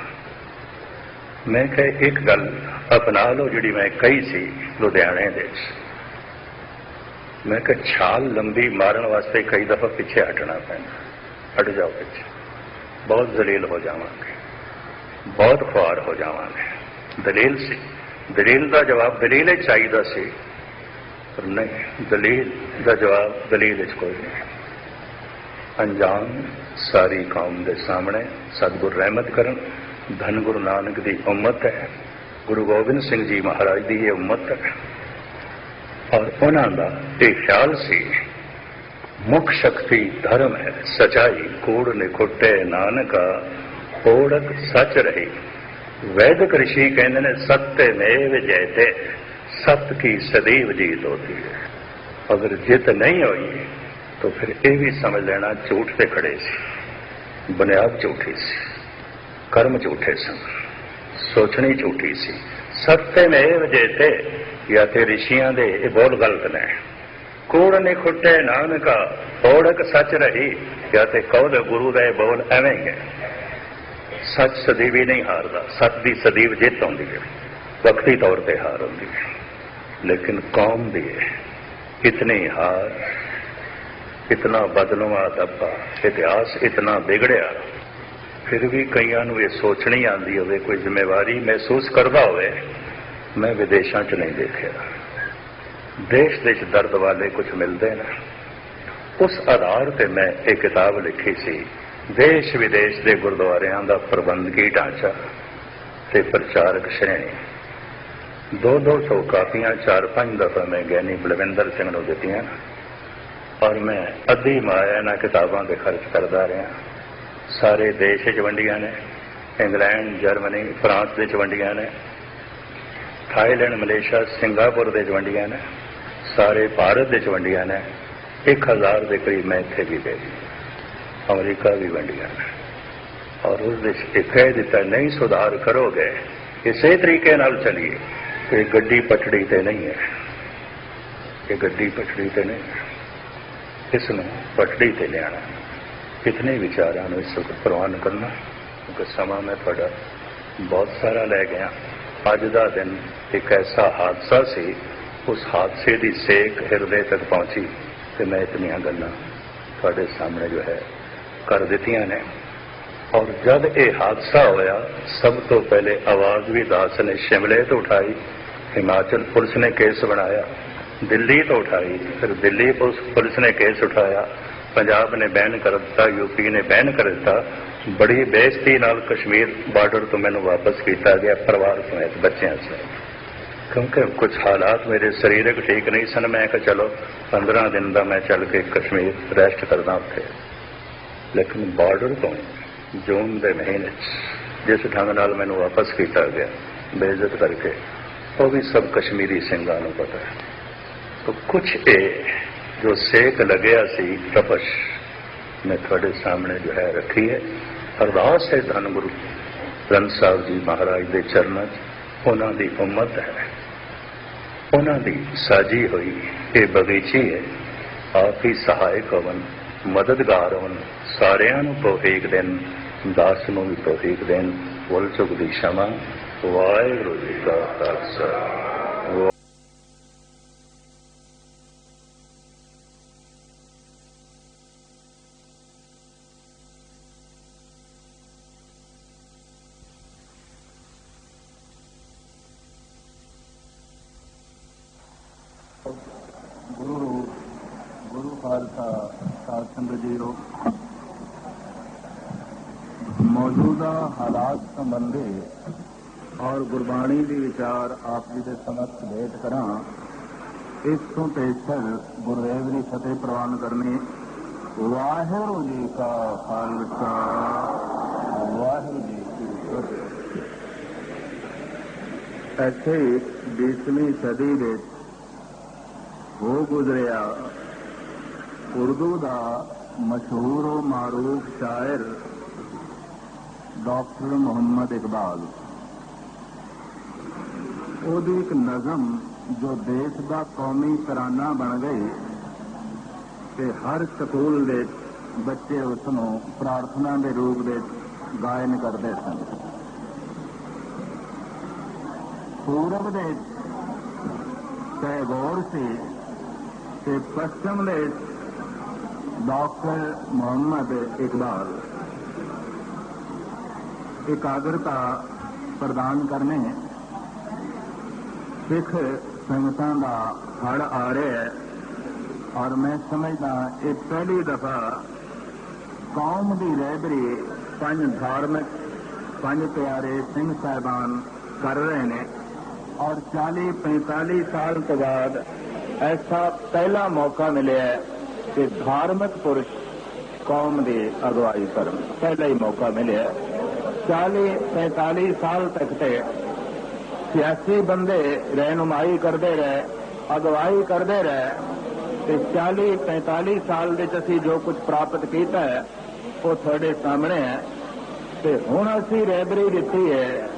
ਮੈਂ ਕਹੇ ਇੱਕ ਗੱਲ ਅਪਣਾ ਲਓ ਜਿਹੜੀ ਮੈਂ ਕਹੀ ਸੀ ਲੁਧਿਆਣੇ ਦੇ ਮੈਂ ਕਿ ਛਾਲ ਲੰਬੀ ਮਾਰਨ ਵਾਸਤੇ ਕਈ ਦਫਾ ਪਿੱਛੇ ਹਟਣਾ ਪੈਂਦਾ। ਹਟ ਜਾਓ ਪਿੱਛੇ। ਬਹੁਤ ਜ਼ਲੀਲ ਹੋ ਜਾਵਾਂਗੇ। ਬਹੁਤ ਖੁਆਰ ਹੋ ਜਾਵਾਂਗੇ। ਦਲੀਲ ਸੀ। ਦਲੀਲ ਦਾ ਜਵਾਬ ਦਲੀਲ ਹੀ ਚਾਹੀਦਾ ਸੀ। ਪਰ ਨਹੀਂ, ਦਲੀਲ ਦਾ ਜਵਾਬ ਦਲੀਲ ਵਿੱਚ ਕੋਈ ਨਹੀਂ। ਅੰਜਾਮ ਸਾਰੀ ਕੌਮ ਦੇ ਸਾਹਮਣੇ, ਸਤਿਗੁਰ ਰਹਿਮਤ ਕਰਨ। ਧੰਨ ਗੁਰੂ ਨਾਨਕ ਦੀ ਉਮਤ ਹੈ। ਗੁਰੂ ਗੋਬਿੰਦ ਸਿੰਘ ਜੀ ਮਹਾਰਾਜ ਦੀ ਇਹ ਉਮਤ ਹੈ। ਔਰ ਉਹਨਾਂ ਦਾ ਇਹ ਖਿਆਲ ਸੀ ਮੁਖ ਸ਼ਕਤੀ ਧਰਮ ਹੈ, ਸਚਾਈ ਕੋੜ ਨਿਕੁੱਟੇ ਨਾਨਕਾ ਕੋੜਕ ਸੱਚ ਰਹੀ। ਵੈਦਿਕ ઋષਿ ਕਹਿੰਦੇ ਨੇ ਸਤਯ ਮੇਵ ਜੈਤੇ, ਸਤ ਕੀ ਸਦੀਵ ਜੀਤ ਹੋਤੀ ਹੈ। ਅਗਰ ਜਿੱਤ ਨਹੀਂ ਹੋਈ, ਤਾਂ ਫਿਰ ਇਹ ਵੀ ਸਮਝ ਲੈਣਾ ਝੂਠ ਤੇ ਖੜੇ ਸੀ। ਬੁਨਿਆਦ ਝੂਠੀ ਸੀ। ਕਰਮ ਝੂਠੇ ਸਨ। ਸੋਚਣੀ ਝੂਠੀ ਸੀ। ਸਤਯ ਮੇਵ ਜੈਤੇ ਜਾਂ ਤੇ ઋષਿਆਂ ਦੇ, ਇਹ ਬਹੁਤ ਗਲਤ ਨੇ। ਕੂੜ ਨੇ ਖੁੱਟੇ ਨਾਨਕਾ? ਔੜਕ ਸੱਚ ਰਹੀ, ਜਾਂ ਤੇ ਕਹੋ ਗੁਰੂ ਦਾ ਇਹ ਬੋਲ ਐਵੇਂ ਹੈ ਸੱਚ ਸਦੀਵੀ ਨਹੀਂ ਹਾਰਦਾ, ਸੱਚ ਦੀ ਸਦੀਵ ਜਿੱਤ ਆਉਂਦੀ ਹੈ। ਵਕਤੀ ਤੌਰ ਤੇ ਹਾਰ ਹੁੰਦੀ ਹੈ। ਲੇਕਿਨ ਕੌਮ ਦੀ ਇਤਨੀ ਹਾਰ, ਇਤਨਾ ਬਦਲਵਾ ਦੱਬਾ, ਇਤਿਹਾਸ ਇਤਨਾ ਵਿਗੜਿਆ। ਫਿਰ ਵੀ ਕਈਆਂ ਨੂੰ ਇਹ ਸੋਚਣੀ ਆਂਦੀ ਹੋਵੇ, ਕੋਈ ਜ਼ਿੰਮੇਵਾਰੀ ਮਹਿਸੂਸ ਕਰਦਾ ਹੋਵੇ, ਮੈਂ ਵਿਦੇਸ਼ਾਂ 'ਚ ਨਹੀਂ ਦੇਖਿਆ। ਦੇਸ਼ ਦੇ ਵਿੱਚ ਦਰਦ ਵਾਲੇ ਕੁਝ ਮਿਲਦੇ ਨੇ। ਉਸ ਆਧਾਰ ਤੇ ਮੈਂ ਇਹ ਕਿਤਾਬ ਲਿਖੀ ਸੀ, ਦੇਸ਼ ਵਿਦੇਸ਼ ਦੇ ਗੁਰਦੁਆਰਿਆਂ ਦਾ ਪ੍ਰਬੰਧਕੀ ਢਾਂਚਾ ਤੇ ਪ੍ਰਚਾਰਕ ਸ਼੍ਰੇਣੀ। ਦੋ ਦੋ ਸੌ ਕਾਪੀਆਂ ਚਾਰ ਪੰਜ ਦਫਾ ਮੈਂ ਗਿਆਨੀ ਬਲਵਿੰਦਰ ਸਿੰਘ ਨੂੰ ਦਿੱਤੀਆਂ ਔਰ ਮੈਂ ਅੱਧੀ ਮਾਇਆ ਇਹਨਾਂ ਕਿਤਾਬਾਂ ਤੇ ਖਰਚ ਕਰਦਾ ਰਿਹਾ। ਸਾਰੇ ਦੇਸ਼ 'ਚ ਵੰਡੀਆਂ ਨੇ, ਇੰਗਲੈਂਡ, ਜਰਮਨੀ, ਫਰਾਂਸ ਦੇ ਚ ਵੰਡੀਆਂ ਨੇ, ਥਾਈਲੈਂਡ, ਮਲੇਸ਼ੀਆ, ਸਿੰਗਾਪੁਰ ਦੇ ਚ ਵੰਡੀਆਂ ਨੇ। ਸਾਰੇ ਭਾਰਤ ਦੇ ਚ ਵੰਡੀਆਂ ਨੇ 1000 ਦੇ ਕਰੀਬ ਮੈਂ ਇੱਥੇ ਵੀ ਗਈ ਅਮਰੀਕਾ ਵੀ ਵੰਡੀਆਂ ਨੇ। ਔਰ ਉਸ ਦੇ ਇਹ ਕਹਿ ਦਿੱਤਾ, ਨਹੀਂ ਸੁਧਾਰ ਕਰੋਗੇ, ਇਸੇ ਤਰੀਕੇ ਨਾਲ ਚਲੀਏ। ਕਿ ਗੱਡੀ ਪਟੜੀ ਤੇ ਨਹੀਂ ਹੈ। ਇਹ ਗੱਡੀ ਪਟੜੀ ਤੇ ਨਹੀਂ ਹੈ। ਇਸ ਨੂੰ ਪਟੜੀ ਤੇ ਲਿਆਣਾ ਕਿਤਨੇ ਵਿਚਾਰਾਂ ਨੂੰ ਇਸ ਵਕਤ ਪ੍ਰਵਾਨ ਕਰਨਾ ਕਿਉਂਕਿ ਸਮਾਂ ਮੈਂ ਤੁਹਾਡਾ ਬਹੁਤ ਸਾਰਾ ਲੈ ਗਿਆ। ਅੱਜ ਦਾ ਦਿਨ ਇੱਕ ਐਸਾ ਹਾਦਸਾ ਸੀ ਉਸ ਹਾਦਸੇ ਦੀ ਸੇਕ ਹਿਰਦੇ ਤੱਕ ਪਹੁੰਚੀ ਤੇ ਮੈਂ ਇਤਨੀਆਂ ਗੱਲਾਂ ਤੁਹਾਡੇ ਸਾਹਮਣੇ ਜੋ ਹੈ ਕਰ ਦਿੱਤੀਆਂ ਨੇ। ਔਰ ਜਦ ਇਹ ਹਾਦਸਾ ਹੋਇਆ, ਸਭ ਤੋਂ ਪਹਿਲੇ ਆਵਾਜ਼ ਵੀ ਦਾਸ ਨੇ ਸ਼ਿਮਲੇ ਤੋਂ ਉਠਾਈ, ਹਿਮਾਚਲ ਪੁਲਿਸ ਨੇ ਕੇਸ ਬਣਾਇਆ, ਦਿੱਲੀ ਤੋਂ ਉਠਾਈ, ਫਿਰ ਦਿੱਲੀ ਪੁਲਿਸ ਪੁਲਿਸ ਨੇ ਕੇਸ ਉਠਾਇਆ, ਪੰਜਾਬ ਨੇ ਬੈਨ ਕਰ ਦਿੱਤਾ ਯੂਪੀ ਨੇ ਬੈਨ ਕਰ ਦਿੱਤਾ। ਬੜੀ ਬੇਇੱਜ਼ਤੀ ਨਾਲ ਕਸ਼ਮੀਰ ਬਾਰਡਰ ਤੋਂ ਮੈਨੂੰ ਵਾਪਸ ਕੀਤਾ ਗਿਆ, ਪਰਿਵਾਰ ਸਮੇਤ ਬੱਚਿਆਂ ਸਮੇਤ। ਕਿਉਂਕਿ ਕੁਝ ਹਾਲਾਤ ਮੇਰੇ ਸਰੀਰਕ ਠੀਕ ਨਹੀਂ ਸਨ, ਮੈਂ ਕਿਹਾ ਚਲੋ 15 ਦਿਨ ਦਾ ਮੈਂ ਚੱਲ ਕੇ ਕਸ਼ਮੀਰ ਰੈਸਟ ਕਰਦਾ ਉੱਥੇ। ਲੇਕਿਨ ਬਾਰਡਰ ਤੋਂ ਜੂਨ ਦੇ ਮਹੀਨੇ 'ਚ ਜਿਸ ਢੰਗ ਨਾਲ ਮੈਨੂੰ ਵਾਪਸ ਕੀਤਾ ਗਿਆ, ਬੇਇੱਜ਼ਤ ਕਰਕੇ, ਉਹ ਵੀ ਸਭ ਕਸ਼ਮੀਰੀ ਸਿੰਘਾਂ ਨੂੰ ਪਤਾ ਹੈ। ਤਾਂ ਕੁਝ ਇਹ ਜੋ ਸੇਕ ਲੱਗਿਆ ਸੀ, ਤਪਸ਼ ਮੈਂ ਤੁਹਾਡੇ ਸਾਹਮਣੇ ਜੋ ਹੈ ਰੱਖੀ ਹੈ। ਅਰਦਾਸ ਹੈ ਧੰਨ ਗੁਰੂ ਗ੍ਰੰਥ ਸਾਹਿਬ ਜੀ ਮਹਾਰਾਜ ਦੇ ਚਰਨਾਂ 'ਚ, ਉਹਨਾਂ ਦੀ ਉਮਤ ਹੈ। ਉਹਨਾਂ ਦੀ ਸਾਜੀ ਹੋਈ ਇਹ ਬਗੀਚੀ ਹੈ। ਆਪ ਹੀ ਸਹਾਇਕ ਹੋਵਨ, ਮਦਦਗਾਰ ਹੋਵਨ, ਸਾਰਿਆਂ ਨੂੰ ਤੋਫੀਕ ਦੇਣ, ਦਾਸ ਨੂੰ ਵੀ ਤੋਫੀਕ ਦੇਣ। ਵਲ ਚੁਕ ਦੀ ਸ਼ਮਾ। ਵਾਹਿਗੁਰੂ ਜੀ ਕਾ ਖਾਲਸਾ ਵਾਹਿਗੁਰੂ ਗੁਰੂ ਰੂਪ ਗੁਰੂ ਖਾਲਸਾ ਸਾਧ ਸੰਗਤ ਜੀਓ ਮੌਜੂਦਾ ਹਾਲਾਤ ਸੰਬੰਧੀ ਔਰ ਗੁਰਬਾਣੀ ਦੀ ਵਿਚਾਰ ਆਪ ਜੀ ਦੇ ਸਮਕਸ਼ ਭੇਟ ਕਰਾਂ, ਇਸ ਤੋਂ ਪੇਸ਼ਰ ਗੁਰਦੇਵ ਦੀ ਫਤਿਹ ਪ੍ਰਵਾਨ ਕਰਨੀ। ਵਾਹਿਗੁਰੂ ਜੀ ਕਾ ਖਾਲਸਾ, ਵਾਹਿਗੁਰੂ ਜੀ ਕੀ ਫਤਿਹ। ਇੱਥੇ 20ਵੀਂ ਸਦੀ ਵਿੱਚ ਹੋ ਗੁਜ਼ਰਿਆ ਉਰਦੂ ਦਾ ਮਸ਼ਹੂਰ ਔਰ ਮਾਰੂਫ ਸ਼ਾਇਰ ਡਾਕਟਰ ਮੁਹੰਮਦ ਇਕਬਾਲ। ਉਹਦੀ ਇੱਕ ਨਜ਼ਮ ਜੋ ਦੇਸ਼ ਦਾ ਕੌਮੀ ਤਰਾਨਾ ਬਣ ਗਈ ਤੇ ਹਰ ਸਕੂਲ ਦੇ ਬੱਚੇ ਉਸ ਨੂੰ ਪ੍ਰਾਰਥਨਾ ਦੇ ਰੂਪ ਵਿੱਚ ਗਾਇਨ ਕਰਦੇ ਸਨ। ਪੂਰਬ ਦੇ ਟੈਗੋਰ ਸੀ ਤੇ ਪੱਛਮ ਦੇ ਡਾਕਟਰ ਮੁਹੰਮਦ ਇਕਬਾਲ। ਇਕਾਗਰਤਾ ਪ੍ਰਦਾਨ ਕਰਨੇ ਸਿੱਖ ਸੰਗਤਾਂ ਦਾ ਹੜ ਆ ਰਿਹਾ ਹੈ ਔਰ ਮੈਂ ਸਮਝਦਾ ਇਹ ਪਹਿਲੀ ਦਫਾ ਕੌਮ ਦੀ ਰਹਿਬਰੀ ਪੰਜ ਧਾਰਮਿਕ ਪੰਜ ਪਿਆਰੇ ਸਿੰਘ ਸਾਹਿਬਾਨ ਕਰ ਰਹੇ ਨੇ ਔਰ 40 45 ਸਾਲ ਤੋਂ ਬਾਅਦ ਐਸਾ ਪਹਿਲਾ ਮੌਕਾ ਮਿਲਿਆ ਹੈ ਕਿ ਧਾਰਮਿਕ ਪੁਰਸ਼ ਕੌਮ ਦੀ ਅਗਵਾਈ ਕਰਨ ਪਹਿਲਾ ਹੀ ਮੌਕਾ ਮਿਲਿਆ 40 45 ਸਾਲ ਤੱਕ ਤੇ ਸਿਆਸੀ ਬੰਦੇ ਰਹਿਨੁਮਾਈ ਕਰਦੇ ਰਹੇ, ਅਗਵਾਈ ਕਰਦੇ ਰਹੇ ਤੇ 40 45 ਸਾਲ ਵਿੱਚ ਅਸੀਂ ਜੋ ਕੁਝ ਪ੍ਰਾਪਤ ਕੀਤਾ ਹੈ, ਉਹ ਤੁਹਾਡੇ ਸਾਹਮਣੇ ਹੈ। ਤੇ ਹੁਣ ਅਸੀਂ ਰੈਬਰੀ ਦਿੱਤੀ ਹੈ